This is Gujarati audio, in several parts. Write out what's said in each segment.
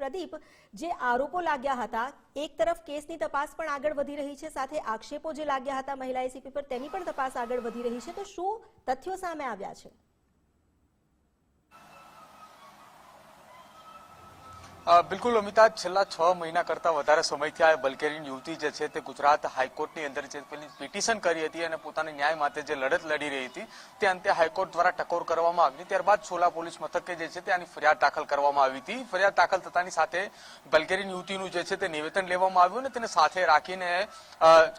પ્રદીપ જે આરોપો લાગ્યા હતા, એક તરફ કેસની તપાસ પણ આગળ વધી રહી છે, સાથે આક્ષેપો જે લાગ્યા હતા મહિલા એસીપી પર તેની પણ તપાસ આગળ વધી રહી છે. તો શું તથ્યો સામે આવ્યા છે? બિલકુલ અમિતાભ, છેલ્લા છ મહિના કરતા વધારે સમયથી આ બલકેરીન યુવતી જે છે તે ગુજરાત હાઈકોર્ટની અંદર જે પેલી પિટિશન કરી હતી અને પોતાની ન્યાય માટે જે લડત લડી રહી હતી, તે અંતે હાઈકોર્ટ દ્વારા ટકોર કરવામાં આવી ત્યારબાદ સોલા પોલીસ મથકે જે છે ત્યાંની ફરિયાદ દાખલ કરવામાં આવી હતી. ફરિયાદ દાખલ થતાની સાથે બલકેરીન યુવતીનું જે છે તે નિવેદન લેવામાં આવ્યું અને તેને સાથે રાખીને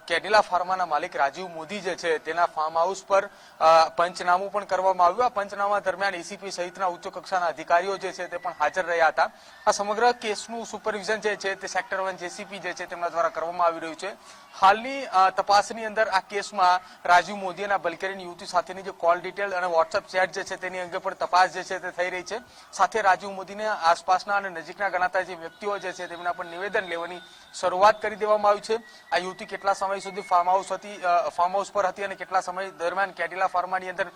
કેડિલા ફાર્માના માલિક રાજીવ મોદી જે છે તેના ફાર્મ હાઉસ પર પંચનામું પણ કરવામાં આવ્યું. આ પંચનામા દરમિયાન એસીપી સહિતના ઉચ્ચ કક્ષાના અધિકારીઓ જે છે તે પણ હાજર રહ્યા હતા. આ સમગ્ર કેસનું સુપરવિઝન જે છે તે સેક્ટર વન જેસીપી જે છે તેમના દ્વારા કરવામાં આવી રહ્યું છે. હાલની તપાસની અંદર આ કેસમાં રાજીવ મોદી અને બલકેરીની યુવતી સાથેની જે કોલ ડિટેલ અને વોટ્સઅપ ચેટ જે છે તેની અંગે પણ તપાસ જે છે તે થઈ રહી છે. સાથે રાજીવ મોદીને આસપાસના અને નજીકના ગણાતા જે વ્યક્તિઓ જે છે તેમના પણ નિવેદન લેવાની શરૂઆત કરી દેવામાં આવી છે. આ યુવતી કેટલા સમય સુધી ફાર્મ હાઉસ હતી ફાર્મ હાઉસ પર હતી અને કેટલા સમય દરમિયાન કેડિલા ફાર્માની અંદર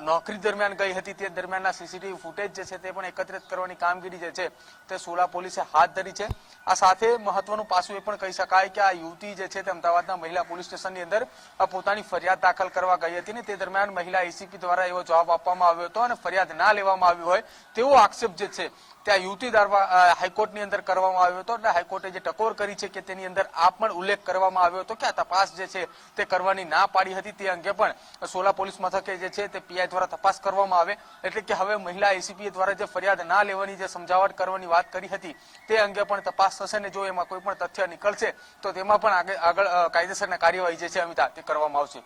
નોકરી દરમિયાન ગઈ હતી તે દરમિયાનના સીસીટીવી ફૂટેજ જે છે તે પણ એકત્રિત કરવાની કામગીરી જે છે તે સોલા પોલીસે હાથ ધરી છે. આ સાથે મહત્વનું પાસું એ પણ કહી શકાય કે આ યુવતી જે છે તે અમદાવાદના મહિલા પોલીસ સ્ટેશનની અંદર પોતાની ફરિયાદ દાખલ કરવા ગઈ હતી ને તે દરમિયાન મહિલા એસીપી દ્વારા એવો જવાબ આપવામાં આવ્યો હતો અને ફરિયાદ ના લેવામાં આવી હોય તેવો આક્ષેપ જે છે ત્યાં યુવતી અ, હાઈકોર્ટની અંદર કરવામાં આવ્યો હતો અને હાઈકોર્ટે જે ટકોર કરી છે કે તેની અંદર આ પણ ઉલ્લેખ કરવામાં આવ્યો હતો કે આ તપાસ જે છે તે કરવાની ના પાડી હતી તે અંગે પણ સોલા પોલીસ મથકે જે છે તે પીઆઈ દ્વારા તપાસ કરવામાં આવે. એટલે કે હવે મહિલા એસીપી દ્વારા જે ફરિયાદ ના લેવાની જે સમજાવટ કરવાની વાત કરી હતી તે અંગે પણ તપાસ થશે ને જો એમાં કોઈ પણ તથ્ય નીકળશે તો તેમાં પણ આગળ કાયદેસરના કાર્યવાહી જે છે અમિતા તે કરવામાં આવશે.